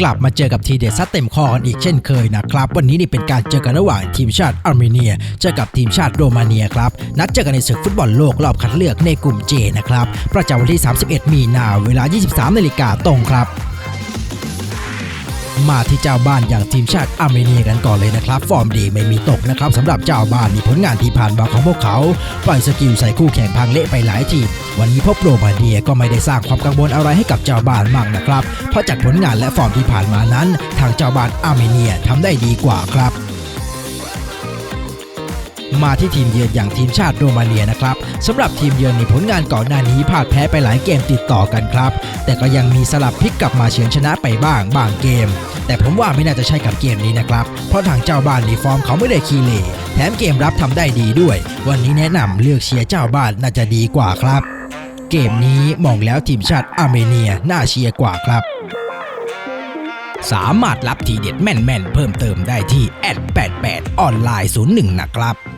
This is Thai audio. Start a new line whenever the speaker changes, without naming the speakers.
กลับมาเจอกับทีเด็ดซัดเต็มคอกันอีกเช่นเคยนะครับ วันนี้นี่เป็นการเจอกันระหว่างทีมชาติอาร์เมเนีย เจอกับทีมชาติโรมาเนียครับนัดเจอกันในศึกฟุตบอลโลกรอบคัดเลือกในกลุ่มเจนะครับประจำวันที่ 31 มีนาเวลา 23นาฬิกาตรงครับ มาที่เจ้าบ้านอย่างทีมชาติอาร์เมเนียกันก่อนเลยนะครับ ฟอร์มดีไม่มีตกนะครับสำหรับเจ้าบ้านนี่ผลงานที่ผ่านมาของพวกเขา ปล่อยสกิลใส่คู่แข่งพังเละไปหลายทีมวันนี้พบโรมาเนียก็ไม่ได้สร้างความกังวลอะไรให้กับเจ้าบ้านมากนะครับ เพราะจากผลงานและฟอร์มที่ผ่านมานั้น ทางเจ้าบ้านอาร์เมเนียทำได้ดีกว่าครับ มาที่ทีมเยือนอย่างทีมชาติโรมาเนียนะครับสำหรับทีมเยือนในผลงานก่อนหน้านี้พลาดแพ้ไปหลายเกมติดต่อกันครับ แต่ก็ยังมีสลับพลิกกลับมาเฉือนชนะไปบ้างบางเกม แต่ผมว่าไม่น่าจะใช่กับเกมนี้นะครับ เพราะทางเจ้าบ้านในฟอร์มเขาไม่ได้คีเลแถมเกมรับทำได้ดีด้วย วันนี้แนะนำเลือกเชียร์เจ้าบ้านน่าจะดีกว่าครับ เกมนี้มองแล้วทีมชาติอาร์เมเนียน่าเชียร์กว่าครับสามารถรับทีเด็ดแม่น ๆ เพิ่มเติมได้ที่แอด88 ออนไลน์ 01 นะครับ